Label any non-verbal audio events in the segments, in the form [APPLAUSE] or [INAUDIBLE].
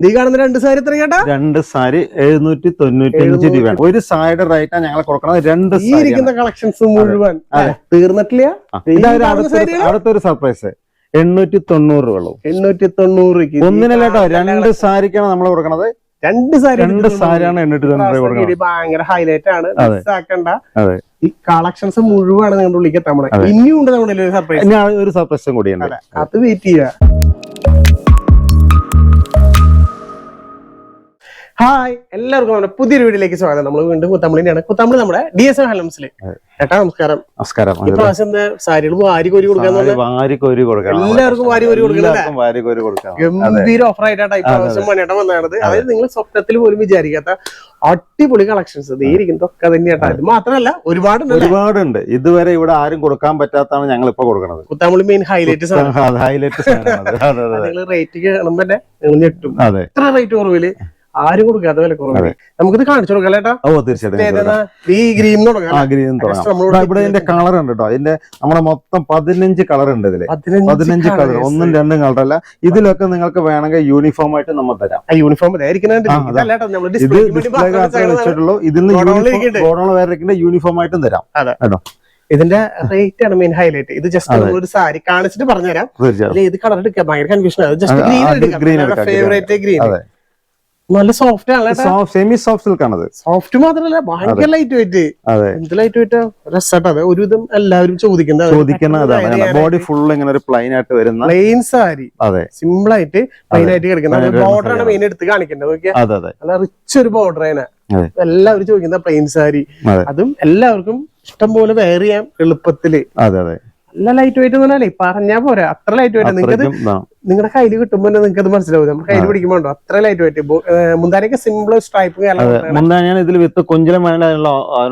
ഈ കാണുന്ന രണ്ട് സാരി എത്ര കേട്ടാ രണ്ട് സാരി എഴുന്നൂറ്റി തൊണ്ണൂറ്റി അഞ്ച് രൂപയാണ് ഒരു സാരിയുടെ റേറ്റാ ഞങ്ങൾ കൊടുക്കണത് രണ്ട് ഈ ഇരിക്കുന്ന കളക്ഷൻസ് മുഴുവൻ. തീർന്നിട്ടില്ല? അടുത്തൊരു സർപ്രൈസ് എണ്ണൂറ്റി തൊണ്ണൂറ് രൂപ എണ്ണൂറ്റി തൊണ്ണൂറ് ഒന്നിനല്ലേട്ടോ രണ്ട് സാരിക്കാണ് നമ്മൾ കൊടുക്കണത്. രണ്ട് സാരി രണ്ട് സാരിയാണ് എണ്ണൂറ്റി തൊണ്ണൂറ് രൂപ കൊടുക്കുന്നത് ഭയങ്കര ഹൈലൈറ്റ് ആണ്. അതെ. ഈ കളക്ഷൻസ് മുഴുവൻ നിങ്ങളുടെ ഉള്ളിലേക്ക് നമ്മുടെ. ഇനിയും ഉണ്ട് നമ്മുടെ ഒരു സർപ്രൈസ് ഒരു സർപ്രൈസും കൂടിയുണ്ട് അത് വെയിറ്റ് ചെയ്യാ. ഹായ് എല്ലാവർക്കും നമ്മുടെ പുതിയൊരു വീഡിയോയിലേക്ക് സ്വാഗതം. നമ്മൾ വീണ്ടും കുത്തമ്പളിയാണ് കുത്തമ്പളി നമ്മുടെ ഡി എസ് എൻ ഹലംസിൽ ചേട്ടാ നമസ്കാരം. നമസ്കാരം. ഈ പ്രാവശ്യം സാരികൾ വാരി കോരി കൊടുക്കാൻ വാരി കോരി കൊടുക്കാം എല്ലാവർക്കും വാരി കോരി കൊടുക്കണം വാരി കോരി കൊടുക്കാം ഗംഭീര ഓഫർ ആയിട്ടാ ഈ പ്രാവശ്യം മണിയേട്ടൻ വന്നത് അതായത് നിങ്ങൾ സ്വപ്നത്തിൽ പോലും വിചാരിക്കാത്ത അടിപൊളി കളക്ഷൻസ് ഇരിക്കുന്നതൊക്കെ തന്നെയാട്ടാ. ഇത് മാത്രമല്ല ഒരുപാട് ഒരുപാടുണ്ട്. ഇതുവരെ ഇവിടെ ആരും കൊടുക്കാൻ പറ്റാത്താണ് ഞങ്ങൾ ഇപ്പൊ കൊടുക്കുന്നത് Kuthampully main highlight highlight rate കാണുമ്പോ ഞെട്ടും. അതെ. ഇത്ര റേറ്റ് കുറവിൽ? ആരും കൊടുക്കാത്ത വില കുറവ്. നമുക്കിത് കാണിച്ചു കൊടുക്കാം ഓ തീർച്ചയായിട്ടും ഈ ഗ്രീൻ ഇവിടെ ഇതിന്റെ കളർ ഉണ്ട് കേട്ടോ. ഇതിന്റെ നമ്മുടെ മൊത്തം പതിനഞ്ച് കളർ ഉണ്ട് ഇതിൽ. പതിനഞ്ച് കളർ ഒന്നും രണ്ടും കളർ അല്ല. ഇതിലൊക്കെ നിങ്ങൾക്ക് വേണമെങ്കിൽ യൂണിഫോം ആയിട്ട് നമ്മൾ തരാം. യൂണിഫോം ഇത് ഡിസ്പ്ലേ കാർഡ് വെച്ചിട്ടുള്ളൂ. യൂണിഫോം വേറെ ആയിട്ടും തരാം. കേട്ടോ. ഇതിന്റെ റേറ്റ് ആണ് മെയിൻ ഹൈലൈറ്റ് ഇത് ജസ്റ്റ് ഒരു സാരി കാണിച്ചിട്ട് പറഞ്ഞുതരാം. ഇത് കളർ എടുക്കാം. ഭയങ്കര കൺഫ്യൂഷൻ ആണ്. ജസ്റ്റ് ഗ്രീൻ എടുക്കാം, ഫേവറേറ്റ് ഗ്രീൻ നല്ല സോഫ്റ്റ് ആണ് സെമി സോഫ്റ്റ് സിൽക്ക് ആണത്. സോഫ്റ്റ് മാത്രല്ല ഭയങ്കര ലൈറ്റ് വെയിറ്റ് എന്ത് ലൈറ്റ് വെയിറ്റ് രസമായിട്ട് അത് ഒരുവിധം എല്ലാവരും ചോദിക്കുന്നത് ചോദിക്കുന്ന അതാണ്. ബോഡി ഫുൾ ഇങ്ങനെ ഒരു പ്ലെയിൻ ആയിട്ട് വരുന്ന പ്ലെയിൻ സാരി. അതെ. സിമ്പിൾ ആയിട്ട് പ്ലെയിൻ ആയിട്ട് കിടക്കുന്നത് ബോർഡർ ആണ് മെയിൻ എടുത്ത് കാണിക്കേണ്ടത് അതെ നല്ല റിച്ച് ഒരു ബോർഡർ ആണ്. എല്ലാവരും ചോദിക്കുന്ന പ്ലെയിൻ സാരി. അതെ. അതും എല്ലാവർക്കും ഇഷ്ടം പോലെ വെയർ ചെയ്യാം എളുപ്പത്തിൽ. അതെ അതെ. നല്ല ലൈറ്റ് വെയിറ്റ് എന്ന് പറഞ്ഞാലേ പറഞ്ഞാ പോരാ. അത്ര ലൈറ്റ് വെയിറ്റ് നിങ്ങൾക്ക് നിങ്ങളുടെ കയ്യിൽ കിട്ടുമ്പോൾ നിങ്ങൾക്ക് അത് മനസ്സിലാവും. നമുക്ക് കയ്യിൽ പിടിക്കുമ്പോൾ ഉണ്ടോ? അത്ര ലൈറ്റ് വെയിറ്റ് മുന്താനൊക്കെ സിമ്പിൾ സ്ട്രൈപ്പ് അതെ. മുന്താണിയാണ് ഇതിൽ വിത്ത് കുഞ്ചലം വേണമെങ്കിൽ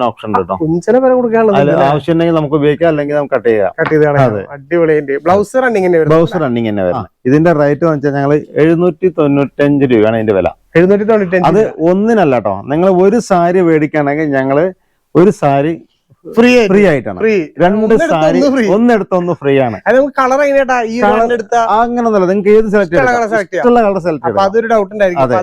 ഓപ്ഷൻ ഉണ്ട് കേട്ടോ കുഞ്ചലം വരെ കൊടുക്കാനുള്ള ആവശ്യം ഉണ്ടെങ്കിൽ നമുക്ക് ഉപയോഗിക്കാം അല്ലെങ്കിൽ നമുക്ക് കട്ട് ചെയ്യാം. കട്ട് ചെയ്ത് അടിപൊളി ബ്ലൗസ് റണ്ണിങ് വരുന്നത് ബ്ലൗസ് റണ്ണിങ് തന്നെ വരുന്നത്. ഇതിന്റെ റേറ്റ് എന്ന് വെച്ചാൽ ഞങ്ങൾ എഴുന്നൂറ്റി തൊണ്ണൂറ്റഞ്ച് രൂപയാണ് ഇതിന്റെ വില. എഴുന്നൂറ്റി തൊണ്ണൂറ്റഞ്ച് അത് ഒന്നിനല്ല കേട്ടോ നിങ്ങൾ ഒരു സാരി മേടിക്കുകയാണെങ്കിൽ ഞങ്ങൾ ഒരു സാരി ഫ്രീ ഫ്രീ ആയിട്ടാണ്. ഫ്രീ രണ്ട് സാരി ഒന്നെടുത്തൊന്ന് ഫ്രീ ആണ്. നമുക്ക് കളർ അങ്ങനൊന്നല്ല നിങ്ങൾക്ക് ഏത് സെലക്ട് ഇഷ്ടമുള്ള കളർ സെലക്ട് ചെയ്യാം. അതൊരു ഡൗട്ട് ഉണ്ടായിരിക്കും. അതെ.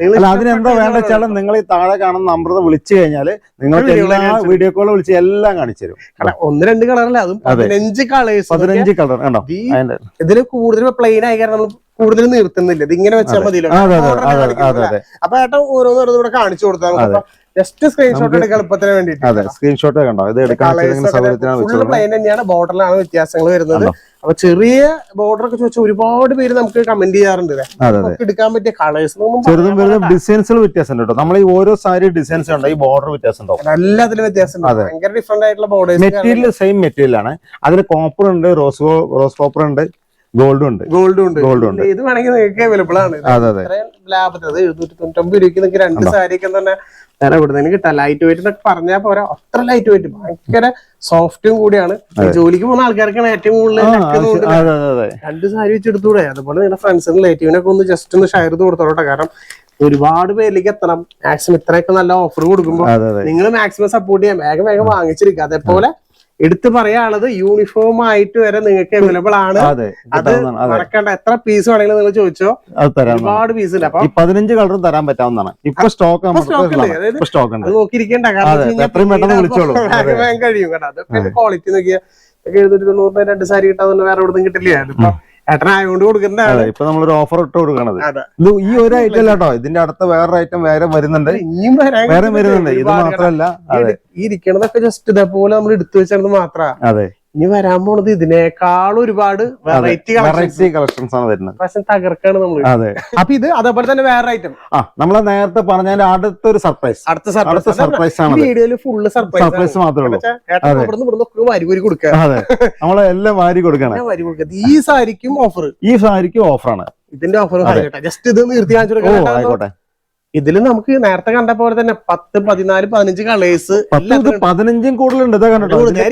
നിങ്ങൾ അതിനെന്താ വേണ്ട വെച്ചാൽ നിങ്ങൾ ഈ താഴെ കാണുന്ന നമ്പർ വിളിച്ചു കഴിഞ്ഞാൽ നിങ്ങൾക്ക് വീഡിയോ എല്ലാ വീഡിയോ കോൾ വിളിച്ച് എല്ലാം കാണിച്ചു തരും. ഒന്ന് രണ്ട് കളറല്ല? അതും അതെ. പതിനഞ്ച് കളേഴ്സ് പതിനഞ്ച് കളർ കണ്ടോ? ഇതിന് കൂടുതൽ പ്ലെയിൻ ആയി കാരണം നമ്മൾ കൂടുതൽ നിർത്തുന്നില്ല. ഇത് ഇങ്ങനെ വെച്ചാൽ മതിയല്ലോ. അപ്പൊ ഏട്ടൻ ഓരോന്നോരോന്നും ഇവിടെ കാണിച്ചു കൊടുത്താൽ ജസ്റ്റ് സ്ക്രീൻഷോട്ട് എടുക്കാൻ എളുപ്പത്തിന് വേണ്ടിട്ട് അതെ സ്ക്രീൻഷോട്ട് കണ്ടോ? ഇത് എടുക്കാൻ പ്ലെയിൻ തന്നെയാണ്. ബോർഡറിലാണ് വ്യത്യാസങ്ങൾ വരുന്നത്? അപ്പൊ ചെറിയ ബോർഡർ ഒക്കെ ചോദിച്ചാൽ ഒരുപാട് പേര് നമുക്ക് കമന്റ് ചെയ്യാറുണ്ട് എടുക്കാൻ പറ്റിയ കളേഴ്സ് ചെറുതും വലുതും ഡിസൈൻസിൽ വ്യത്യാസം കേട്ടോ. നമ്മൾ ഈ ഓരോ സാരി ഡിസൈൻസ് ഉണ്ട് ഈ ബോർഡർ വ്യത്യാസം ഉണ്ടാവും. എല്ലാത്തിലും വ്യത്യാസം. ഭയങ്കര ഡിഫറെന്റ് ആയിട്ടുള്ള ബോർഡേഴ്സ് മെറ്റീരിയൽ സെയിം മെറ്റീരിയൽ ആണ്. അതിൽ കോപ്പർ ഉണ്ട് റോസ് റോസ് കോപ്പർ ഉണ്ട്. ഗോൾഡും ഉണ്ട് ഗോൾഡും ഉണ്ട് ഗോൾഡും ഉണ്ട്. ഇത് വേണമെങ്കിൽ നിങ്ങൾക്ക് അവൈലബിൾ ആണ്. അതെ അതെ. ലാഭത്തിൽ അത് എഴുന്നൂറ്റി തൊണ്ണൂറ്റൊമ്പത് രൂപയ്ക്ക് നിങ്ങൾക്ക് രണ്ട് സാരി ഒക്കെ തന്നെ വേറെ എവിടെ കിട്ടാം. ലൈറ്റ് വെയിറ്റ് എന്നൊക്കെ പറഞ്ഞാൽ പോരാ. അത്ര ലൈറ്റ് വെയിറ്റ് ഭയങ്കര സോഫ്റ്റും കൂടിയാണ്. ജോലിക്ക് പോകുന്ന ആൾക്കാർക്കാണ് ഏറ്റവും കൂടുതൽ രണ്ട് സാരി വെച്ചെടുത്തൂടെ അതുപോലെ നിങ്ങളുടെ ഫ്രണ്ട്സിനും റിലേറ്റീവിനൊക്കെ ഒന്ന് ജസ്റ്റ് ഒന്ന് ഷെയർ ചെയ്ത് കൊടുത്തോട്ടെ കാരണം ഒരുപാട് പേരിലേക്ക് എത്തണം. മാക്സിമം ഇത്രയൊക്കെ നല്ല ഓഫർ കൊടുക്കുമ്പോൾ നിങ്ങൾ മാക്സിമം സപ്പോർട്ട് ചെയ്യാം. വേഗം വേഗം വാങ്ങിച്ചിരിക്കുക അതേപോലെ എടുത്തു പറയാനുള്ളത് യൂണിഫോം ആയിട്ട് വരെ നിങ്ങൾക്ക് അവൈലബിൾ ആണ്. അതെ അത്. മറക്കണ്ട. എത്ര പീസ് വേണമെങ്കിലും നിങ്ങൾ ചോദിച്ചോ. അത് തരാം ഒരുപാട് പീസ് ഇല്ല അപ്പൊ പതിനഞ്ച് കളറും തരാൻ പറ്റാവുന്നതാണ്. ഇപ്പൊ സ്റ്റോക്ക് സ്റ്റോക്ക് ഉണ്ട്. നോക്കിയിരിക്കേണ്ട അതെ, കാരണം അതെ. കഴിയും കേട്ടോ. അതൊക്കെ ക്വാളിറ്റി നോക്കിയാൽ എഴുന്നൂറ്റി തൊണ്ണൂറിന് രണ്ട് സാരി കിട്ടാതെ വേറെ എവിടെ നിന്നും കിട്ടില്ല ഏട്ടനായോണ്ട് കൊടുക്കുന്നതാണ്. ഇപ്പൊ നമ്മളൊരു ഓഫർ ഇട്ട് കൊടുക്കണത്. ഇത് ഈ ഒരു ഐറ്റം അല്ലാട്ടോ ഇതിന്റെ അടുത്ത വേറെ ഐറ്റം വേറെ വരുന്നുണ്ട്. ഇനിയും വേറെ വരുന്നുണ്ട്. ഇത് മാത്രമല്ല ഈ ഇരിക്കണതൊക്കെ ജസ്റ്റ് ഇതേപോലെ നമ്മൾ എടുത്തു വെച്ചത് മാത്രമാണ് അതെ. ഇനി വരാൻ പോണത് ഇതിനേക്കാൾ ഒരുപാട് വെറൈറ്റി കളക്ഷൻസ് വെറൈറ്റി കളക്ഷൻസ് ആണ് വരുന്നത്. തകർക്കാണ് നമ്മൾ അതെ. അപ്പൊ ഇത് അതേപോലെ തന്നെ വേറെ ഐറ്റം ആ നമ്മളെ നേരത്തെ പറഞ്ഞതിന്റെ അടുത്തൊരു സർപ്രൈസ് അടുത്ത അടുത്ത സർപ്രൈസ് സർപ്രൈസ് ആണ് വീഡിയോയിൽ ഫുള്ള് സർപ്രൈസ് സർപ്രൈസ് മാത്രമേ ഉള്ളൂ. ഏട്ടൻ ഇവിടുന്ന് ഇവിടുന്ന് ഒക്കെ വരി കൊടുക്കുക. അതെ. നമ്മളെ എല്ലാം വാരി കൊടുക്കണം വാരി കൊടുക്കുക. ഈ സാരിക്കും ഓഫർ ഈ സാരിക്കും ഓഫറാണ് ഇതിന്റെ ഓഫർ ജസ്റ്റ് ഇത് നിർത്തി കാണിച്ചു കൊടുക്കാം. ഇതിൽ നമുക്ക് നേരത്തെ കണ്ട പോലെ തന്നെ പത്ത് പതിനാല് പതിനഞ്ച് കളേഴ്സ് പതിനഞ്ചും കൂടുതലുണ്ട്.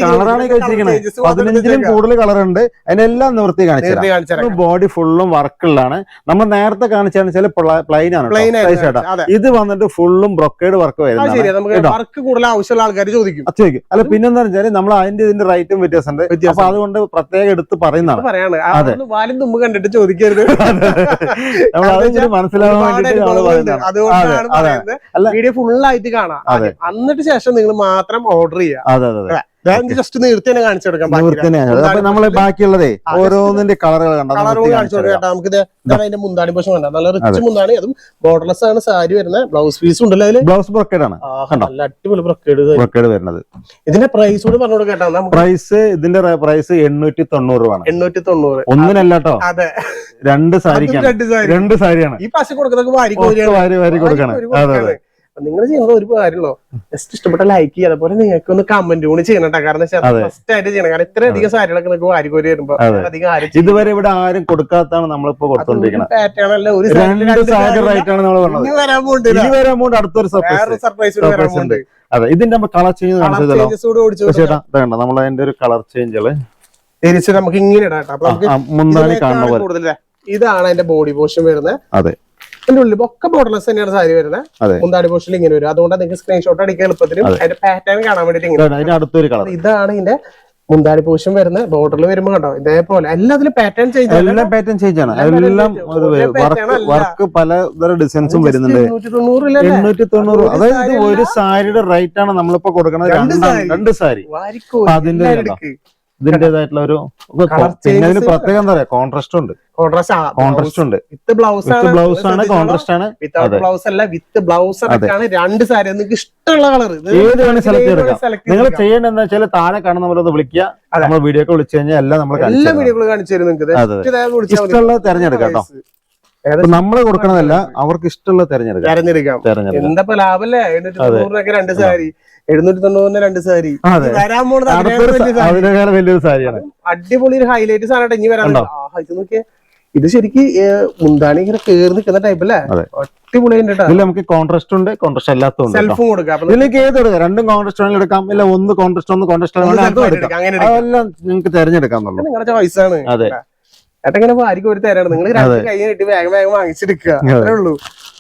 കളറാണ് പതിനഞ്ചിലും കൂടുതൽ കളർ ഉണ്ട്. അതിനെല്ലാം നിവൃത്തി കാണിച്ചത് കാണിച്ചു ബോഡി ഫുള്ളും വർക്കുള്ളതാണ് നമ്മൾ നേരത്തെ കാണിച്ചാന്ന് വെച്ചാൽ പ്ലെയിൻ ആണ് ഇത് വന്നിട്ട് ഫുള്ളും ബ്രൊക്കേഡ് വർക്ക് വർക്ക് കൂടുതൽ ആവശ്യമുള്ള ആൾക്കാർ ചോദിക്കും. ചോദിക്കും. അല്ല പിന്നെന്താ വെച്ചാൽ നമ്മൾ അതിന്റെ ഇതിന്റെ റേറ്റും വ്യത്യാസമുണ്ട് വ്യത്യാസം. അപ്പൊ അതുകൊണ്ട് പ്രത്യേകം എടുത്ത് പറയുന്നതാണ്. പറയാണ്. വാലും തുമ്പ് കണ്ടിട്ട് ചോദിക്കരുത്. നമ്മൾ അതിന് മനസ്സിലാവാൻ വേണ്ടി വേണ്ടിട്ട് നമ്മൾ പറയുന്നതാണ്. വീഡിയോ ഫുൾ ആയിട്ട് കാണാം. എന്നിട്ട് ശേഷം നിങ്ങൾ മാത്രം ഓർഡർ ചെയ്യുക. അതെ ജസ്റ്റ് നേരത്തെ തന്നെ കാണിച്ചു കൊടുക്കാം അപ്പൊ നമ്മൾ ബാക്കിയുള്ളതേ ഓരോന്നിന്റെ കളറുകൾ നിവൃത്തി കാണിച്ചു കൊടുക്കാം. നമുക്ക് ഇതാണ് അതിന്റെ മുന്താണി പക്ഷം കണ്ട നല്ല റിച്ച് മുന്താണി അതും ബോർഡർലെസ് ആണ് സാരി വരുന്നത്. ബ്ലൗസ് പീസ് ഉണ്ടല്ലോ അതിൽ. ബ്ലൗസ് ബ്രൊക്കേഡ് ആണ്? നല്ല അടിപൊളി ബ്രൊക്കേഡ് ബ്രൊക്കേഡ് വരുന്നത്. ഇതിന്റെ പ്രൈസ് കൂടി പറഞ്ഞു കൊടുക്കട്ടോ പ്രൈസ് ഇതിന്റെ പ്രൈസ് എണ്ണൂറ്റി തൊണ്ണൂറ് രൂപയാണ്. എണ്ണൂറ്റി തൊണ്ണൂറ് ഒന്നിനല്ല കേട്ടോ. അതെ. രണ്ട് സാരിക്കാണ്. രണ്ട് സാരി. രണ്ട് സാരിയാണ്. ഈ പശ കൊടുക്കുന്ന വാരി ഒക്കെ വാരി വാരി കൊടുക്കണം. അതെ അതെ. നിങ്ങൾ ചെയ്യുന്നത് ഒരു കാര്യമുള്ളൂ. ജസ്റ്റ് ഇഷ്ടപ്പെട്ട ലൈക്ക് ചെയ്യുക. അതുപോലെ നിങ്ങൾക്ക് ഒന്ന് കമന്റ് കൂടി ചെയ്യണം. കാരണം ഫസ്റ്റ് ആയിട്ട് ചെയ്യണം. കാരണം ഇത്ര അധികം സാരികളൊക്കെ നിങ്ങൾക്ക് വാരി കോരി വരുമ്പോ അധികം ആരും ഇതുവരെ ഇവിടെ ആരും കൊടുക്കാത്താണ് നമ്മളിപ്പോ കൊടുത്തോണ്ടിരിക്കുന്നത് വരാൻ പോകുന്നുണ്ട് അടുത്തൊരു സർപ്രൈസ് അതെ. ഇതിന്റെ കളർ ചേഞ്ച് ചേട്ടാ നമ്മൾ അതിന്റെ ഒരു കളർ ചേഞ്ചുകൾ തിരിച്ച് നമുക്ക് ഇങ്ങനെ ഇടാം കേട്ടോ. കൂടുതൽ ഇതാണ് അതിന്റെ ബോഡി പോഷൻ വരുന്നത്. അതെ. ഇതിന്റെ ഉള്ളിൽ ഒക്കെ ബോർഡർലെസ് തന്നെയാണ് സാരി വരുന്നത്. മുന്താടി പോഷനിൽ ഇങ്ങനെ വരും. അതുകൊണ്ട് നിങ്ങൾക്ക് സ്ക്രീൻഷോട്ട് അടിക്കാൻ എളുപ്പത്തിലും അതിന്റെ പാറ്റേൺ കാണാൻ വേണ്ടിട്ട് ഇതാണ് ഇതിന്റെ മുന്താടി പോർഷൻ വരുന്നത്. ബോർഡറിൽ വരുമ്പോ കണ്ടോ? ഇതേപോലെ എല്ലാത്തിലും പാറ്റേൺ ചേഞ്ച് എല്ലാം പാറ്റേൺ ചേഞ്ച് ആണ്. എല്ലാം വർക്ക് വർക്ക് പല ഡിസൈൻസും വരുന്നുണ്ട്. എണ്ണൂറ്റി തൊണ്ണൂറ് അതായത് ഒരു സാരിയുടെ റേറ്റ് ആണ് നമ്മളിപ്പോ കൊടുക്കുന്നത് രണ്ട് സാരി. അതിന്റെ. ഇതിന്റേതായിട്ടുള്ള ഒരു അതിന് പ്രത്യേകം എന്താ പറയാ? കോൺട്രാസ്റ്റ് ഉണ്ട്. കോൺട്രാസ്റ്റ് ഉണ്ട്. വിത്ത് ബ്ലൗസ് വിത്ത് ബ്ലൗസ് ആണ് കോൺട്രാസ്റ്റ് ആണ്. വിത്തൗട്ട് ബ്ലൗസ് അല്ല വിത്ത് ബ്ലൗസ് ആണ് രണ്ട് സാരി നിങ്ങൾക്ക് ഇഷ്ടമുള്ള കളർ ഏത് വേണേ സെലക്ട് ചെയ്തെടുക്കാം. നിങ്ങൾ ചെയ്യേണ്ടത് എന്താ വെച്ചാൽ താഴെ കാണുന്ന പോലെ ഒന്ന് വിളിക്കുക. നമ്മൾ വീഡിയോ ഒക്കെ വിളിച്ചു കഴിഞ്ഞാൽ എല്ലാം നമ്മൾ എല്ലാ കാണിച്ചു വീഡിയോകളും കാണിച്ചു തരും നിങ്ങൾക്ക്. ഇഷ്ടമുള്ളത് തിരഞ്ഞെടുക്കാം കേട്ടോ. നമ്മൾ കൊടുക്കണതല്ല അവർക്ക് ഇഷ്ടമുള്ള തിരഞ്ഞെടുക്കാം. ലാഭല്ലേ? രണ്ട് സാരി. എഴുന്നൂറ്റി തൊണ്ണൂറിന് രണ്ട് സാരി. വരാൻ പോണത് അതിനേക്കാൾ വലിയൊരു സാരിയാണ്. അടിപൊളി ഒരു ഹൈലൈറ്റ് ഇനി ഇത് നോക്കിയേ. ഇത് ശരിക്ക് മുന്താണി ഇങ്ങനെ കേറി നിൽക്കുന്ന ടൈപ്പ് അല്ലേ? ഇതിൽ നമുക്ക് കോൺട്രാസ്റ്റ് ഉണ്ട് കോൺട്രാസ്റ്റ് കേട്ടോ. സെൽഫും കൊടുക്കാം. ഇതിലേക്ക് ഏത് എടുക്കാം? രണ്ടും കോൺട്രാസ്റ്റ് വേണമെങ്കിൽ എടുക്കാം. ഇല്ല ഒന്ന് കോൺട്രാസ്റ്റ് ഒന്ന് കോൺട്രാസ്റ്റ്. അതെല്ലാം നിങ്ങൾക്ക് തെരഞ്ഞെടുക്കാം നിങ്ങളുടെ ചോയ്സാണ് അതെ. ഏട്ടാ ഇങ്ങനെ വാരിക്ക് ഒരു തരാണ്. നിങ്ങൾ രണ്ട് കൈ കിട്ടി വേഗം വേഗം വാങ്ങിച്ചെടുക്കുക അത്രേ ഉള്ളൂ.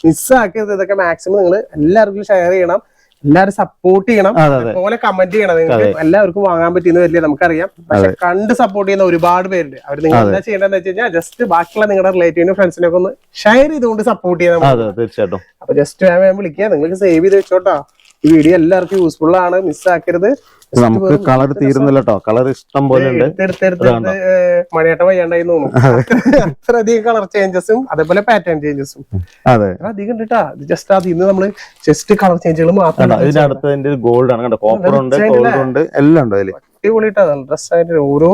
മിസ്സാക്കരുത് ഇതൊക്കെ മാക്സിമം നിങ്ങൾ എല്ലാവർക്കും ഷെയർ ചെയ്യണം. എല്ലാവരും സപ്പോർട്ട് ചെയ്യണം. അതെ അതെ. അതുപോലെ കമന്റ് ചെയ്യണം. നിങ്ങൾക്ക് എല്ലാവർക്കും വാങ്ങാൻ പറ്റിയെന്ന് വരില്ല നമുക്കറിയാം. പക്ഷെ കണ്ട് സപ്പോർട്ട് ചെയ്യുന്ന ഒരുപാട് പേരുണ്ട്. അവർ നിങ്ങൾ എന്താ ചെയ്യേണ്ടതെന്ന് വെച്ച് കഴിഞ്ഞാൽ ജസ്റ്റ് ബാക്കിയുള്ള നിങ്ങളുടെ റിലേറ്റീവിനും ഫ്രണ്ട്സിനൊക്കെ ഒന്ന് ഷെയർ ചെയ്തുകൊണ്ട് സപ്പോർട്ട് ചെയ്യണം തീർച്ചയായിട്ടും. അപ്പൊ ജസ്റ്റ് വേഗം വേഗം വിളിക്കുക. നിങ്ങൾക്ക് സേവ് ചെയ്ത് വെച്ചോട്ടോ. ഈ വീഡിയോ എല്ലാവർക്കും യൂസ്ഫുൾ ആണ്. മിസ്സാക്കരുത് നമുക്ക് കളർ തീരുന്നില്ല കേട്ടോ. കളർ ഇഷ്ടം പോലെ ഉണ്ട്. മണിയേട്ട വയ്യാണ്ടായി അത്രയധികം കളർ ചേഞ്ചസും അതേപോലെ പാറ്റേൺ ചേഞ്ചസും അതെ. അധികം കേട്ടാ ജസ്റ്റ് അത് ഇന്ന് നമ്മൾ ജസ്റ്റ് കളർ ചേഞ്ചുകൾ മാത്രം അടുത്തതിന്റെ ഗോൾഡ് ആണ്. കണ്ടോ കോപ്പർ ഉണ്ട് ഗോൾഡ് ഉണ്ട്. എല്ലാം ഉണ്ട് അതിൽ. അടിപൊളിട്ടാ. ഡ്രസ് ആയിട്ട് ഓരോ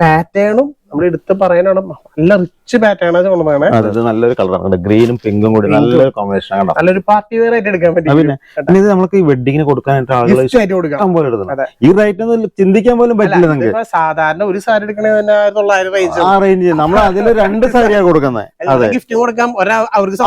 പാറ്റേണും നമ്മൾ എടുത്ത് പറയാനാണ് നല്ല റിച്ച് പാറ്റേൺ ആണ്. കൊണ്ടുവന്നാണ് അതെ നല്ലൊരു കളറാണ് ഗ്രീനും പിങ്കും കൂടി നല്ലൊരു കോമ്പിനേഷൻ ആണ് നല്ലൊരു പാർട്ടി വെയർ ആയിട്ട് എടുക്കാൻ പറ്റും പിന്നെ ഇത് നമുക്ക് ഈ വെഡിങ്ങിന് കൊടുക്കാനായിട്ട് ആളുകൾ ഇഷ്ടം പോലെ ഈ റേറ്റ് ഒന്നും ചിന്തിക്കാൻ പോലും പറ്റില്ല നിങ്ങൾക്ക് സാധാരണ ഒരു സാരി എടുക്കണേ തന്നെ തൊള്ളായിരം റേഞ്ച് ആ റേഞ്ച് നമ്മൾ അതിൽ രണ്ട് സാരിയാണ് കൊടുക്കുന്നത്. അതെ. ഗിഫ്റ്റ് കൊടുക്കാം.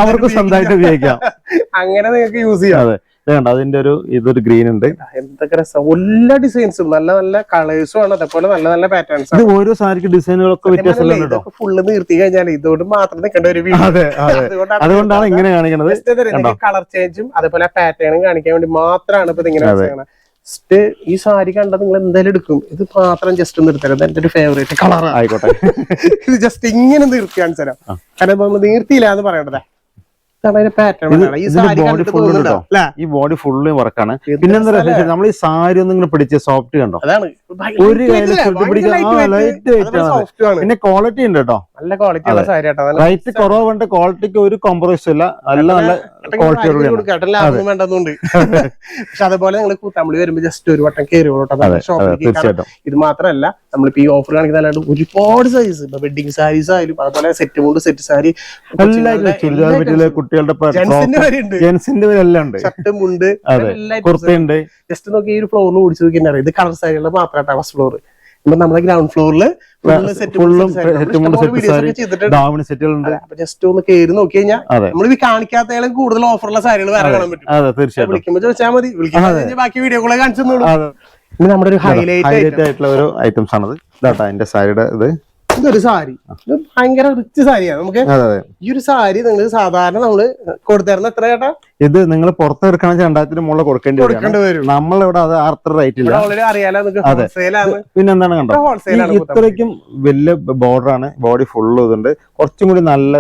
അവർക്ക് സ്വന്തമായിട്ട് ഉപയോഗിക്കാം. [LAUGHS] അങ്ങനെ നിങ്ങൾക്ക് യൂസ് ചെയ്യാം. കണ്ടോ അതിന്റെ ഒരു ഇതൊരു ഗ്രീൻ ഉണ്ട്. എന്തൊക്കെ രസം. എല്ലാ ഡിസൈൻസും നല്ല നല്ല കളേഴ്സും ആണ്. അതേപോലെ നല്ല നല്ല പാറ്റേൺസ് ഇത് ഓരോ സാരിക്ക് ഡിസൈനുകളൊക്കെ വ്യത്യാസം ഫുള്ള് നിർത്തി കഴിഞ്ഞാൽ ഇതോട് മാത്രം നിൽക്കേണ്ട ഒരു [LAUGHS] അതുകൊണ്ടാണ് ഇങ്ങനെ കാണിക്കുന്നത് കളർ ചേഞ്ചും അതേപോലെ പാറ്റേണും കാണിക്കാൻ വേണ്ടി മാത്രമാണ് ഇപ്പൊ ഇങ്ങനെ. ഈ സാരി കണ്ട നിങ്ങൾ എന്തായാലും എടുക്കും. ഇത് മാത്രം ജസ്റ്റ് ഒന്ന് എടുത്തരാം. എന്റെ ഒരു ഫേവറേറ്റ് കളർ ആയിക്കോട്ടെ. [LAUGHS] ഇത് ജസ്റ്റ് ഇങ്ങനെ നിർത്തി കാണിച്ചു തരാം കാരണം നമ്മൾ നീർത്തിയില്ല എന്ന് പറയണത് ഇതാണ് അതിന്റെ പാറ്റേൺ ഇത് ഈ ബോഡി ഫുള്ള് വർക്കാണ് പിന്നെന്താ പിന്നെ നമ്മൾ ഈ സാരി ഒന്നും ഇങ്ങനെ പിടിച്ച് സോഫ്റ്റ് കണ്ടോ? ഒരു ലൈറ്റ് വെയിറ്റ് പിന്നെ ക്വാളിറ്റി ഉണ്ട് കേട്ടോ. നല്ല ക്വാളിറ്റി ഉള്ള സാരി കേട്ടോ നല്ല റേറ്റ് കുറവുണ്ട് ക്വാളിറ്റിക്ക് ഒരു കോംപ്രമൈസ് ഇല്ല. നല്ല നല്ല ക്വാളിറ്റി കൂടിയാണ് ലാഭം വേണ്ടതുണ്ട് പക്ഷെ അതുപോലെ നിങ്ങൾ കൂത്താമ്പളി വരുമ്പോ ജസ്റ്റ് ഒരു വട്ടം കയറി ഷോപ്പിലേക്ക് ഇത് മാത്രമല്ല നമ്മളിപ്പോ ഈ ഓഫർ കാണിക്കുന്ന അല്ലാണ്ട് ഒരുപാട് സൈസ് ഇപ്പൊ വെഡിങ് സാരീസ് ആയാലും അതുപോലെ സെറ്റ് മുണ്ട് സെറ്റ് സാരി കുട്ടികളുടെ ജെൻസിന്റെ എല്ലാം ഉണ്ട്. ഷർട്ട് മുണ്ട് കുർത്തയുണ്ട് ജസ്റ്റ് നോക്കി ഈ ഒരു ഫ്ലോറിൽ ഓടിച്ചു നോക്കി ഇത് കളർ സാരികളുടെ മാത്രമായിട്ടാണ് ഫസ്റ്റ് ഫ്ലോർ നമ്മുടെ ഗ്രൗണ്ട് ഫ്ലോറിൽ ഫുള്ളും സെറ്റുകളുണ്ട് അപ്പൊ ജസ്റ്റ് ഒന്ന് കേറി നോക്കി കഴിഞ്ഞാൽ. നമ്മൾ ഈ കാണിക്കാത്തേലും കൂടുതൽ ഓഫറുള്ള സാരികൾ വേറെ കാണാൻ പറ്റും. അതെ തീർച്ചയായിട്ടും. വിളിക്കുമ്പോ ചോദിച്ചാൽ മതി. വിളിക്കുമ്പോൾ ബാക്കി വീഡിയോകളെ കാണിച്ചു നമ്മുടെ ഒരു ഹൈലൈറ്റ് ആയിട്ടുള്ള ഒരു ഐറ്റംസ് ആണത്. ഇതാട്ടാ എന്റെ സാരിയുടെ ഇത്. ഇതൊരു സാരി. ഇത് ഭയങ്കര റിച്ച് സാരിയാണ് നമുക്ക് ഈ ഒരു സാരി നിങ്ങൾ സാധാരണ നമ്മൾ കൊടുത്തരുന്ന എത്ര ചേട്ടാ ഇത് നിങ്ങൾ പുറത്ത് എടുക്കണമെന്ന് രണ്ടായിരത്തിന് മുകളിൽ കൊടുക്കേണ്ടി വരും. നമ്മളിവിടെ അത് അത്ര റേറ്റ് ഇല്ല. അതെ. പിന്നെന്താണ് പിന്നെ എന്താണ് കണ്ടോ ഇത്രയ്ക്കും വലിയ ബോർഡർ ആണ്. ബോഡി ഫുള്ള് ഇതുണ്ട്. കുറച്ചും കൂടി നല്ല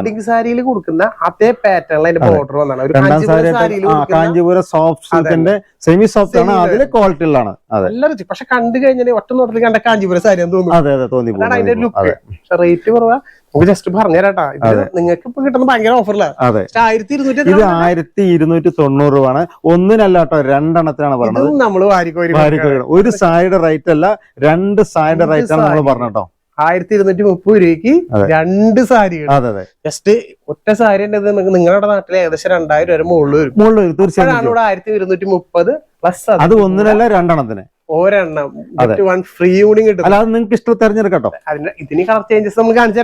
വെഡിങ് സാരിയിൽ കൊടുക്കുന്ന അതേ പാറ്റേണിൽ ബോർഡർ രണ്ടാം സാരി കാഞ്ചീപുരം സോഫ്റ്റ് സിൽക്കിന്റെ സെമി സോഫ്റ്റ് ആണ്. അതിലെ ക്വാളിറ്റി ഉള്ളതാണ്. അതെ. പക്ഷെ കണ്ടു കഴിഞ്ഞാൽ ഒറ്റ നോട്ടത്തിൽ കണ്ട കാഞ്ചീപുരം സാരി തോന്നുന്നു. അതെ അതെ തോന്നി അതിന്റെ ലുക്ക് റേറ്റ് കുറവാ. നമുക്ക് ജസ്റ്റ് പറഞ്ഞുതരാട്ടാ. ഇത് നിങ്ങൾക്ക് ഇപ്പൊ കിട്ടുന്ന ഭയങ്കര ഓഫറില്ല അതെ. ആയിരത്തി ഇരുന്നൂറ്റി ഇത് ആയിരത്തി ഇരുന്നൂറ്റി തൊണ്ണൂറ് രൂപയാണ്. ഒന്നിനല്ല കേട്ടോ രണ്ടെണ്ണത്തിനാണ് പറഞ്ഞത്. നമ്മൾ വാരിക്കോരി. ഒരു സാരിയുടെ റേറ്റ് അല്ല രണ്ട് സാരിയുടെ റേറ്റ് ആണ് നമ്മൾ പറഞ്ഞോ ആയിരത്തി ഇരുന്നൂറ്റി മുപ്പത് രൂപയ്ക്ക് രണ്ട് സാരികൾ അതെ ജസ്റ്റ് ഒറ്റ സാരി നിങ്ങളുടെ നാട്ടിൽ ഏകദേശം രണ്ടായിരം രൂപ മുകളിൽ വരും. മുകളിൽ വരും. തീർച്ചയായും ആയിരത്തി ഇരുന്നൂറ്റി മുപ്പത് പ്ലസ് അത് ഒന്നിനല്ല രണ്ടെണ്ണത്തിന്. ഒരെണ്ണം. വൺ ഫ്രീ യൂണിങ് കിട്ടും. അല്ലാതെ നിങ്ങൾക്ക് ഇഷ്ടം തെരഞ്ഞെടുക്കട്ടോ? ഇതിന് കളർ ചേഞ്ചസ് നമുക്ക് കാണിച്ചു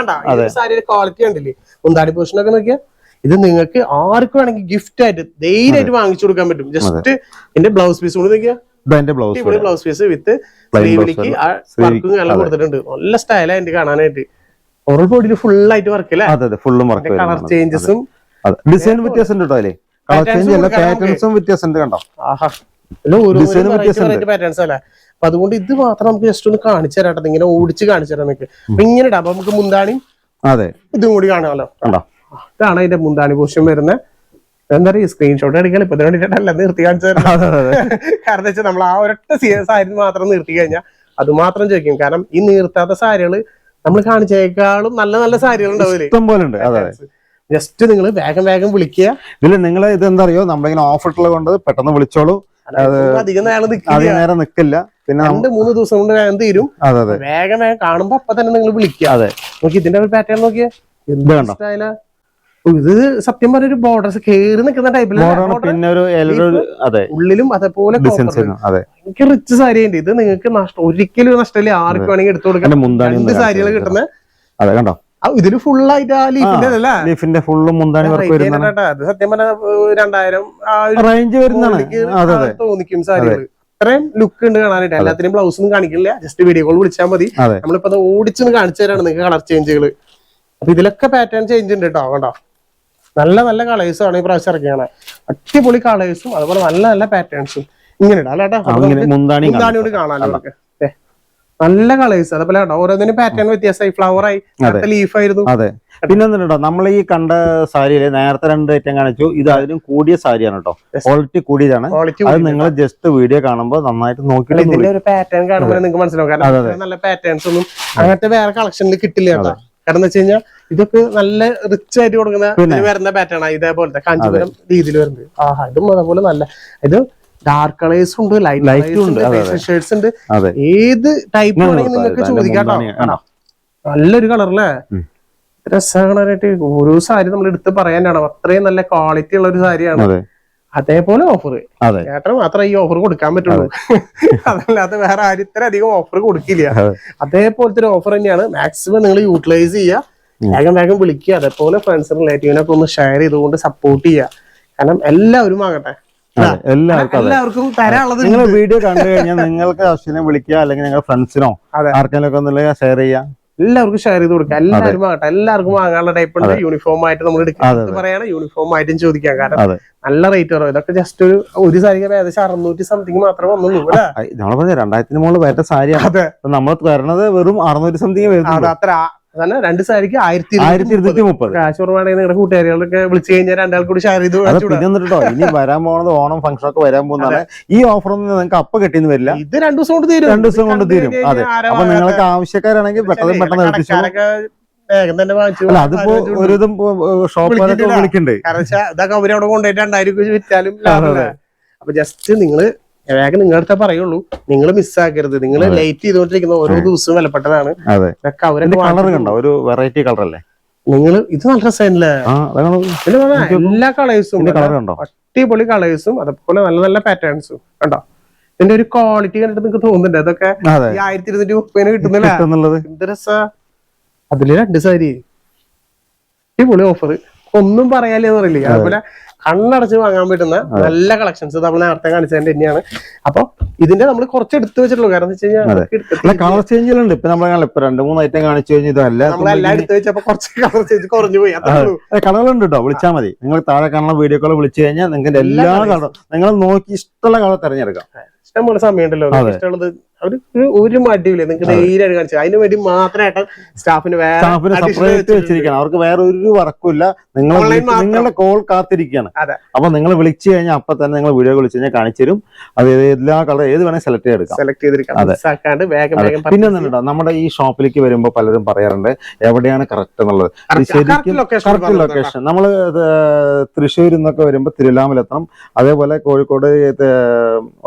കണ്ട? സാരിയുടെ ക്വാളിറ്റി കണ്ടില്ലേ? മുന്താടി പൊസിഷൻ ഒക്കെ നോക്കിയാ. ഇത് നിങ്ങൾക്ക് ആർക്കും വേണമെങ്കിൽ ഗിഫ്റ്റ് ആയിട്ട് ധൈര്യമായിട്ട് വാങ്ങിച്ചു കൊടുക്കാൻ പറ്റും. ജസ്റ്റ് എന്റെ ബ്ലൗസ് പീസ് കൂടി നോക്കിയാ. ഇത് ബ്ലൗസ് ബ്ലൗസ് പീസ് വിത്ത് സ്ലീവിലേക്ക് ആ വർക്കും എല്ലാം കൊടുത്തിട്ടുണ്ട്. നല്ല സ്റ്റൈലായിട്ട് കാണാനായിട്ട്. ഓറൽ ബോഡിയിൽ ഫുൾ ആയിട്ട് വർക്ക് അല്ലേ? അതെ അതെ. ഫുള്ളും വർക്ക് കളർ ചേഞ്ചസും ഡിസൈൻ വ്യത്യാസം ഉണ്ട് കേട്ടോ അല്ലേ കളർ ചേഞ്ച് അല്ല പാറ്റേൺസും വ്യത്യാസം ഉണ്ട് കണ്ടോ? ആഹാ. പാറ്റേൺസ് അല്ലേ? അപ്പൊ അതുകൊണ്ട് ഇത് മാത്രം നമുക്ക് ജസ്റ്റ് ഒന്ന് കാണിച്ചു തരാട്ടെ ഇങ്ങനെ ഓടിച്ച് കാണിച്ചു തരാം നമുക്ക് അപ്പൊ ഇങ്ങനെ ഇടാം. അപ്പൊ നമുക്ക് മുന്താണിയും അതെ. ഇതും കൂടി കാണാമല്ലോ. ഇതാണ് അതിന്റെ മുന്താണി പോഷൻ വരുന്നത്. എന്താ പറയുക സ്ക്രീൻഷോട്ട് എടുക്കാൻ ഇപ്പൊ വേണ്ടിട്ടല്ല നിർത്തി കാണിച്ചു തരാം. കാരണം വെച്ചാൽ നമ്മൾ ആ ഒരൊറ്റ സീരിയസ് സാരി മാത്രം നിർത്തി കഴിഞ്ഞാൽ അത് മാത്രം ചോദിക്കും. കാരണം ഈ നീർത്താത്ത സാരികൾ നമ്മൾ കാണിച്ചേക്കാളും നല്ല നല്ല സാരികൾ ഉണ്ടാവില്ലേ ഇഷ്ടം പോലെ ഉണ്ട്. അതെ ജസ്റ്റ് നിങ്ങൾ വേഗം വേഗം വിളിക്കുക. ഇല്ല നിങ്ങൾ ഇത് എന്താ അറിയോ? നമ്മളിങ്ങനെ ഓഫർ ഇട്ടുള്ളത് കൊണ്ട് പെട്ടെന്ന് വിളിച്ചോളൂ. അധികം നേരം നിക്കില്ല പിന്നെ രണ്ട് മൂന്ന് ദിവസം കൊണ്ട് വേഗം തീരും. അതെ അതെ. വേഗം വേഗം കാണുമ്പോ അപ്പൊ തന്നെ നിങ്ങൾ വിളിക്കുക അതെ. നോക്കി ഇതിന്റെ ഒരു പാറ്റേൺ നോക്കിയേ. എന്ത് കണ്ടോ? ഇത് സത്യം പറഞ്ഞ ഒരു ബോർഡേഴ്സ് കേറി നിൽക്കുന്ന ടൈപ്പിലാണ് പിന്നെ ഒരു അതെ. ഉള്ളിലും അതേപോലെ എനിക്ക് റിച്ച് സാരി ഉണ്ട്. ഇത് നിങ്ങൾക്ക് നഷ്ടം ഒരിക്കലും ഒരു നഷ്ടമില്ല. ആർക്ക് വേണമെങ്കിൽ എടുത്തു കൊടുക്കാം. രണ്ട് സാരികൾ കിട്ടുന്ന അതെ കണ്ടോ? ഇതിൽ ഫുൾ ആയിട്ട് ആ ലീഫിന്റെ ലീഫിന്റെ ഫുള്ളും മുന്താണി വർക്ക് വരുന്നതാണ്. അത് സത്യം പറഞ്ഞ രണ്ടായിരം റേഞ്ച് വരുന്നതാണ്. തോന്നിക്കും സാരികൾ ഇത്രയും ലുക്ക് ഉണ്ട് കാണാനായിട്ട്. എല്ലാത്തിനും ബ്ലൗസ് ഒന്നും കാണിക്കില്ല. ജസ്റ്റ് വീഡിയോ കോൾ വിളിച്ചാൽ മതി. നമ്മളിപ്പോ ഓടിച്ചൊന്ന് കാണിച്ചു തരാണ് നിങ്ങൾക്ക് കളർ ചേഞ്ചുകൾ അപ്പൊ ഇതിലൊക്കെ പാറ്റേൺ ചേഞ്ച് ഉണ്ട് കേട്ടോ കണ്ടോ? നല്ല നല്ല കളേഴ്സും ആണ് ഈ പ്രാവശ്യം ഇറക്കിയാണ് അടിപൊളി കളേഴ്സും അതുപോലെ നല്ല നല്ല പാറ്റേൺസും ഇങ്ങനെ ഇടാം അല്ലേട്ടാ മുന്താണിയോട് കൊണ്ട് നമുക്ക്. നല്ല കളേഴ്സ് അതേപോലെ ഓരോന്നിനും പാറ്റേൺ വ്യത്യാസമായി. ഫ്ലവർ ആയി ലീഫ് ആയിരുന്നു. അതെ. പിന്നെ എന്തുണ്ടോ? നമ്മൾ ഈ കണ്ട സാരിയിൽ നേരത്തെ രണ്ട് ഐറ്റം കാണിച്ചു. ഇത് അതിലും കൂടിയ സാരിയാണ് കേട്ടോ. ക്വാളിറ്റി കൂടിയതാണ്. അത് നിങ്ങൾ ജസ്റ്റ് വീഡിയോ കാണുമ്പോൾ നന്നായിട്ട് നോക്കി ഇതിന്റെ ഒരു പാറ്റേൺ കാണുമ്പോൾ നിങ്ങൾക്ക് മനസ്സിലാവും. കാരണം നല്ല പാറ്റേൺസ് ഒന്നും അങ്ങനത്തെ വേറെ കളക്ഷനിൽ കിട്ടില്ല കേട്ടോ. കാരണം വെച്ച് കഴിഞ്ഞാൽ ഇതൊക്കെ നല്ല റിച്ച് ആയിട്ട് കൊടുക്കുന്ന വരുന്ന പാറ്റേൺ ആണ് ഇതേപോലത്തെ കാഞ്ചീപുരം രീതിയിൽ വരുന്നത്. ആഹാ ഇതും അതേപോലെ നല്ല. ഇത് ഡാർക്ക് കളേഴ്സ് ഉണ്ട് ലൈറ്റ് ഉണ്ട്, ഷെയ്ഡ്സ് ഉണ്ട്. ഏത് ടൈപ്പ് വേണമെങ്കിലും വേണമെങ്കിൽ നിങ്ങൾക്ക് ചോദിക്കാം നല്ലൊരു കളറല്ലേ അല്ലേ? രസമായിട്ട് ഓരോ സാരി നമ്മൾ എടുത്ത് പറയാനാണ്. അത്രയും നല്ല ക്വാളിറ്റി ഉള്ള ഒരു സാരിയാണ്. അതെ. അതേപോലെ ഓഫർ ചേട്ടന് മാത്രമേ ഈ ഓഫർ കൊടുക്കാൻ പറ്റുള്ളൂ. [LAUGHS] അതല്ലാതെ വേറെ ആരും ഇത്ര അധികം ഓഫർ കൊടുക്കില്ല. അതേപോലത്തെ ഒരു ഓഫർ തന്നെയാണ്. മാക്സിമം നിങ്ങൾ യൂട്ടിലൈസ് ചെയ്യുക. വേഗം വേഗം വിളിക്കുക. അതേപോലെ ഫ്രണ്ട്സ് റിലേറ്റീവിനൊക്കെ ഒന്ന് ഷെയർ ചെയ്തുകൊണ്ട് സപ്പോർട്ട് ചെയ്യുക. കാരണം എല്ലാവരും ആകട്ടെ. എല്ലാവർക്കും തരാനുള്ളത് നിങ്ങൾ വീഡിയോ കണ്ടു കഴിഞ്ഞാൽ നിങ്ങൾക്ക് അശ്വിനെ വിളിക്കുക അല്ലെങ്കിൽ നിങ്ങളുടെ ഫ്രണ്ട്സിനോ. ആർക്കെങ്കിലും ഒക്കെ ഷെയർ ചെയ്യാം എല്ലാവർക്കും ഷെയർ ചെയ്ത് കൊടുക്കുക. എല്ലാവർക്കും ആകട്ടെ എല്ലാവർക്കും വാങ്ങാനുള്ള ടൈപ്പ് ഉണ്ട് യൂണിഫോം ആയിട്ട് നമ്മൾ എടുക്കുക. പറയണം യൂണിഫോം ആയിട്ടും ചോദിക്കാം കാരണം നല്ല റേറ്റ് കുറവ്. ഇതൊക്കെ ജസ്റ്റ് ഒരു ഒരു സാരിക്ക് ഏകദേശം അറുന്നൂറ്റി സംതിങ് മാത്രമേ വന്നുള്ളൂ. നമ്മൾ പറഞ്ഞ രണ്ടായിരത്തിന് മുകളിൽ വേറെ സാരിയാണ്. നമ്മൾ തരണത് വെറും അറുന്നൂറ്റി സംതിങ് വരുന്നത് അത്ര അതന്നെ രണ്ട് സാരിക്ക് ആയിരത്തി ആയിരത്തി ഇരുന്നൂറ്റി മുപ്പത്. കാശ് നിങ്ങളുടെ കൂട്ടുകാരികളൊക്കെ വിളിച്ചു കഴിഞ്ഞാൽ രണ്ടാൾ കൂടി ഷെയർ ചെയ്ത് പിന്നെ ഇനി വരാൻ പോണത് ഓണം ഫംഗ്ഷൻ ഒക്കെ വരാൻ പോകുന്നതാണ്. ഈ ഓഫർ ഒന്നും നിങ്ങൾക്ക് അപ്പൊ കിട്ടിയെന്ന് വരില്ല. ഇത് രണ്ടു ദിവസം കൊണ്ട് തീരും. രണ്ടു ദിവസം കൊണ്ട് തീരും. അതെ. അപ്പൊ നിങ്ങൾക്ക് ആവശ്യക്കാരാണെങ്കിൽ പെട്ടെന്ന് പെട്ടെന്ന് എത്തിച്ചു അതിപ്പോ ഒരു ഷോപ്പിലൊക്കെ. വിളിക്കണ്ടേ. കാരണം ഇതൊക്കെ അവരവിടെ കൊണ്ടുപോയിട്ട് രണ്ടായിരം രൂപ വിറ്റാലും അപ്പൊ ജസ്റ്റ് നിങ്ങൾ വേഗം നിങ്ങളടുത്ത പറയുള്ളൂ. നിങ്ങൾ മിസ്സാക്കരുത് നിങ്ങൾ ലൈറ്റ് ചെയ്തുകൊണ്ടിരിക്കുന്ന ഓരോ ദിവസവും വിലപ്പെട്ടതാണ്. ഇതൊക്കെ കളർ കണ്ടോ? ഒരു വെറൈറ്റി കളർ അല്ലേ? നിങ്ങൾ ഇത് നല്ല രസമല്ലേ എല്ലാ കളേഴ്സും അടിപൊളി കളേഴ്സും അതുപോലെ നല്ല നല്ല പാറ്റേൺസും കണ്ടോ? ഇതിന്റെ ഒരു ക്വാളിറ്റി കണ്ടിട്ട് നിങ്ങൾക്ക് തോന്നുന്നുണ്ട്. അതൊക്കെ ഈ ആയിരത്തി ഇരുന്നൂറ്റി മുപ്പതിന് കിട്ടുന്നില്ല? എന്ത് രസാ. അതിൽ രണ്ട് സാരി. അടിപൊളി ഓഫർ ഒന്നും പറയാലെന്ന് പറയില്ലേ? അതുപോലെ കണ്ണടച്ച് വാങ്ങാൻ പറ്റുന്ന നല്ല കളക്ഷൻസ് നമ്മൾ നേരത്തെ കാണിച്ചതിന്റെ തന്നെയാണ്. അപ്പൊ ഇതിന്റെ നമ്മൾ കുറച്ച് എടുത്തു വെച്ചിട്ടുള്ളൂ. കാരണം വെച്ച് കഴിഞ്ഞാൽ കളർ ചേഞ്ചിലുണ്ട് ഇപ്പൊ നമ്മളെ ഇപ്പൊ രണ്ട് മൂന്ന് ഐറ്റം കാണിച്ചു കഴിഞ്ഞാൽ ഇതല്ല നമ്മളെല്ലാം എടുത്തു വെച്ചപ്പോ കുറച്ച് കളർ ചേഞ്ച് കുറഞ്ഞു പോയി. കളറുണ്ട് കേട്ടോ വിളിച്ചാൽ മതി. നിങ്ങൾ താഴെ കാണുന്ന വീഡിയോ കോൾ വിളിച്ചു കഴിഞ്ഞാൽ നിങ്ങൾക്ക് എല്ലാ കളറും നിങ്ങൾ നോക്കി ഇഷ്ടമുള്ള കളർ തിരഞ്ഞെടുക്കാം. ഇഷ്ടംപോലെ സമയമുണ്ടല്ലോ. ഇഷ്ടമുള്ളത് ഒരു ഒരു- മടിയില്ല നിങ്ങൾക്ക് ധൈര്യമായിട്ട് കാണിച്ചു അതിന് വേണ്ടി മാത്രമായിട്ട് സ്റ്റാഫിന് വേറെ സെപ്പറേറ്റ് വെച്ചിരിക്കണം അവർക്ക് വേറെ ഒരു വർക്കില്ല നിങ്ങൾ നിങ്ങളുടെ കോൾ കാത്തിരിക്കുകയാണ്. അപ്പൊ നിങ്ങൾ വിളിച്ചു കഴിഞ്ഞാൽ അപ്പൊ തന്നെ നിങ്ങൾ വീഡിയോ വിളിച്ചു കഴിഞ്ഞാൽ കാണിച്ചു തരും. അത് എല്ലാ കളർ ഏത് വേണേ സെലക്ട് ചെയ്തെടുക്കാം. സെലക്ട് ചെയ്തിരിക്കാം വേഗം വേഗം പിന്നെ എന്തുണ്ടോ നമ്മുടെ ഈ ഷോപ്പിലേക്ക് വരുമ്പോൾ പലരും പറയാറുണ്ട് എവിടെയാണ് കറക്റ്റ് എന്നുള്ളത്? ശരിക്കും കറക്റ്റ് ലൊക്കേഷൻ നമ്മൾ തൃശ്ശൂരിൽ നിന്നൊക്കെ വരുമ്പോൾ തിരുവല്ലാമലെത്തണം അതേപോലെ കോഴിക്കോട്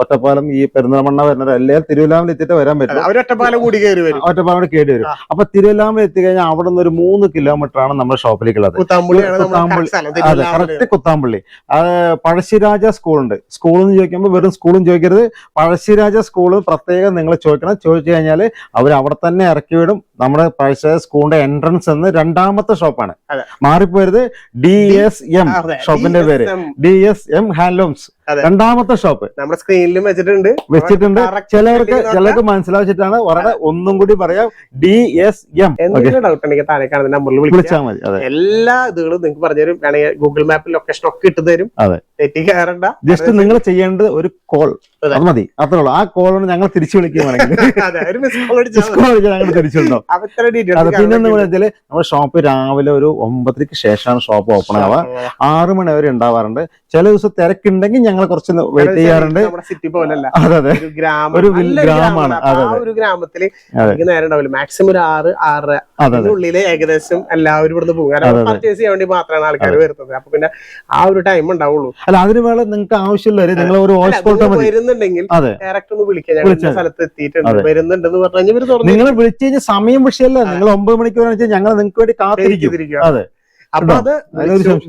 ഒറ്റപ്പാലം ഈ പെരുന്തൽമണ്ണ വരുന്നത് എല്ലാം തിരുവല്ലാമല എത്തിയിട്ട് വരാൻ പറ്റും. ഒറ്റപ്പാലം കൂടി കയറി വരും. ഒറ്റപ്പാലം വരും. അപ്പൊ തിരുവല്ലാമല എത്തിക്കഴിഞ്ഞാൽ അവിടെ നിന്ന് ഒരു മൂന്ന് കിലോമീറ്റർ ആണ് നമ്മുടെ ഷോപ്പിലേക്കുള്ളത്. കുത്താമ്പുള്ളി. അതെ. കറക്റ്റ് കുത്താമ്പള്ളി. അത് പഴശ്ശിരാജ സ്കൂളുണ്ട്. സ്കൂൾ എന്ന് ചോദിക്കുമ്പോൾ വെറും സ്കൂളും ചോദിക്കരുത്. പഴശ്ശിരാജ സ്കൂൾ പ്രത്യേകം നിങ്ങൾ ചോദിക്കണം. ചോദിച്ചു കഴിഞ്ഞാൽ അവർ അവിടെ തന്നെ ഇറക്കി വിടും. നമ്മുടെ പഴശ്ശിരാജ സ്കൂളിന്റെ എൻട്രൻസ് എന്ന് രണ്ടാമത്തെ ഷോപ്പാണ്. മാറിപ്പോയത് ഡി എസ് എം ഷോപ്പിന്റെ പേര്. D S M handlooms. രണ്ടാമത്തെ ഷോപ്പ് നമ്മുടെ സ്ക്രീനിലും വെച്ചിട്ടുണ്ട്. വെച്ചിട്ടുണ്ട്. ചിലർക്ക് ചിലർക്ക് മനസ്സിലാവിച്ചിട്ടാണ്. വളരെ ഒന്നും കൂടി പറയാം. ഡി എസ് എം എന്തെങ്കിലും ഡൗട്ട് ഉണ്ടെങ്കിൽ താഴെ കാണുന്ന നമ്പറിൽ വിളിച്ചാൽ മതി. അതെ. എല്ലാ ഇതുകളും നിങ്ങൾക്ക് പറഞ്ഞുതരും. വേണമെങ്കിൽ ഗൂഗിൾ മാപ്പിൽ ലൊക്കേഷൻ ഒക്കെ ഇട്ട് തരും. അതെ. തെറ്റി കയറണ്ട ജസ്റ്റ് നിങ്ങൾ ചെയ്യേണ്ടത് ഒരു കോൾ അത്. മതി. അത്രേ ഉള്ളൂ. ആ കോളോട് ഞങ്ങൾ തിരിച്ചു വിളിക്കുകയാണെങ്കിൽ [LAUGHS] ഞങ്ങൾ തിരിച്ചിട്ടുണ്ടാവും [LAUGHS] പിന്നെ വെച്ചാൽ നമ്മുടെ ഷോപ്പ് രാവിലെ ഒരു ഒമ്പതരക്ക് ശേഷമാണ് ഷോപ്പ് ഓപ്പൺ ആവുക. ആറ് മണി വരെ ഉണ്ടാവാറുണ്ട്. ചില ദിവസം തിരക്കുണ്ടെങ്കിൽ ഞങ്ങൾ കുറച്ച് വെയിറ്റ് ചെയ്യാറുണ്ട്. സിറ്റി പോലല്ല. അതെ അതെ. ഒരു ഗ്രാമമാണ്. ഒരു ഗ്രാമത്തിൽ നേരം ഉണ്ടാവില്ല. മാക്സിമം ഒരു ആറ് അതെ അതിനുള്ളിൽ ഏകദേശം എല്ലാവരും ഇവിടുന്ന് പോകും. കാരണം പർച്ചേസ് ചെയ്യാൻ വേണ്ടി മാത്രമാണ് ആൾക്കാർ വരുന്നത്. അപ്പൊ പിന്നെ ആ ഒരു ടൈം ഉണ്ടാവുള്ളൂ. അല്ല അതിന് വേണം നിങ്ങൾക്ക് ആവശ്യമുള്ളവര് നിങ്ങൾ ഒരു വരുന്നുണ്ടെങ്കിൽ ഡയറക്റ്റ് ഒന്ന് വിളിക്കാം. ഞങ്ങൾ സ്ഥലത്ത് എത്തിയിട്ടുണ്ട് വരുന്നുണ്ട് വരുന്നുണ്ടെന്ന് പറഞ്ഞു കഴിഞ്ഞാൽ നിങ്ങൾ വിളിച്ചു കഴിഞ്ഞാൽ സമയം വിഷയമല്ല. നിങ്ങൾ ഒമ്പത് മണിക്കൂർ ഞങ്ങൾ നിങ്ങൾക്ക് വേണ്ടി കാത്തിരിക്കും. അതെ. അപ്പൊ? അത്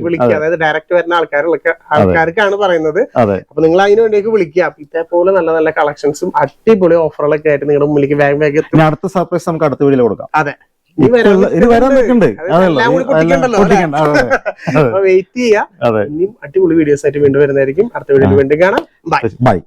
വിളിക്കുക. അതായത് ഡയറക്റ്റ് വരുന്ന ആൾക്കാരൊക്കെ ആൾക്കാർക്കാണ് പറയുന്നത്. അപ്പൊ നിങ്ങൾ അതിനു വേണ്ടിയൊക്കെ വിളിക്കുക. ഇതേപോലെ നല്ല നല്ല കളക്ഷൻസും അടിപൊളി ഓഫറുകളൊക്കെ ആയിട്ട് നിങ്ങളുടെ മുമ്പിലേക്ക് വേഗം വേഗം അടുത്ത സർപ്രൈസ് നമുക്ക് അടുത്ത വീഡിയോ കൊടുക്കാം. അതെ. വരാൻ നിൽക്കുന്നുണ്ട് വെയിറ്റ് ചെയ്യാം ഇനിയും അടിപൊളി വീഡിയോസ് ആയിട്ട് വീണ്ടും വരുന്നതായിരിക്കും. അടുത്ത വീഡിയോയിൽ വീണ്ടും കാണാം. Bye bye